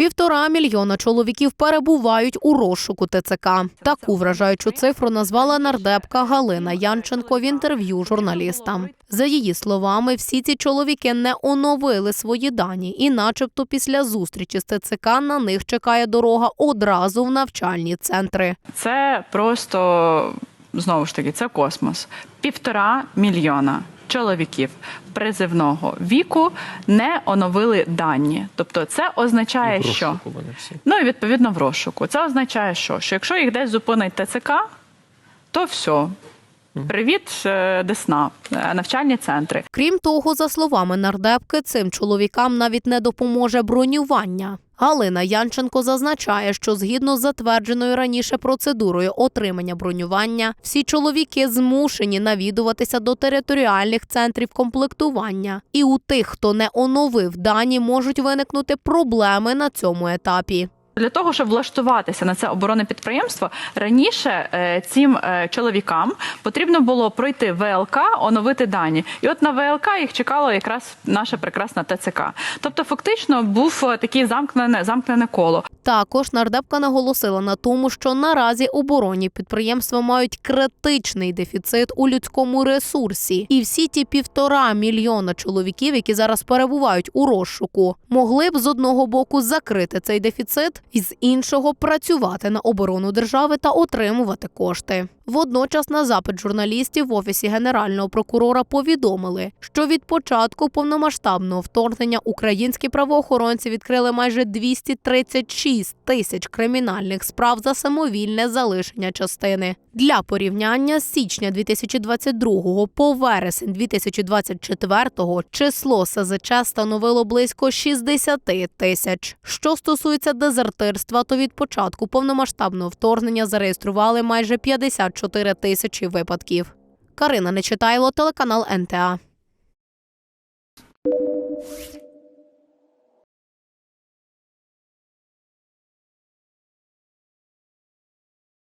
Півтора мільйона чоловіків перебувають у розшуку ТЦК. Таку вражаючу цифру назвала нардепка Галина Янченко в інтерв'ю журналістам. За її словами, всі ці чоловіки не оновили свої дані, і, начебто, після зустрічі з ТЦК на них чекає дорога одразу в навчальні центри. Це просто знову ж таки це космос. Півтора мільйона чоловіків призивного віку не оновили дані. Тобто, це означає, В що розшуку вони всі. ну і відповідно в розшуку. Це означає, що, що якщо їх десь зупинить ТЦК, то все. Привіт, е, Десна, е, навчальні центри. Крім того, за словами нардепки, цим чоловікам навіть не допоможе бронювання. Галина Янченко зазначає, що згідно з затвердженою раніше процедурою отримання бронювання, всі чоловіки змушені навідуватися до територіальних центрів комплектування, і у тих, хто не оновив дані, можуть виникнути проблеми на цьому етапі. Для того щоб влаштуватися на це оборонне підприємство, раніше е, цим е, чоловікам потрібно було пройти ВЛК, оновити дані. І от на ВЛК їх чекало якраз наша прекрасна ТЦК. Тобто, фактично, був е, таке замкнене замкнене коло. Також нардепка наголосила на тому, що наразі оборонні підприємства мають критичний дефіцит у людському ресурсі, і всі ті півтора мільйона чоловіків, які зараз перебувають у розшуку, могли б з одного боку закрити цей дефіцит, і з іншого працювати на оборону держави та отримувати кошти. Водночас на запит журналістів в офісі генерального прокурора повідомили, що від початку повномасштабного вторгнення українські правоохоронці відкрили майже 236 тисяч кримінальних справ за самовільне залишення частини. Для порівняння з січня 2022 по вересень 2024 число СЗЧ становило близько 60 тисяч. Що стосується дезертирства, то від початку повномасштабного вторгнення зареєстрували майже 54 тисячі випадків. Карина Нечитайло, телеканал НТА.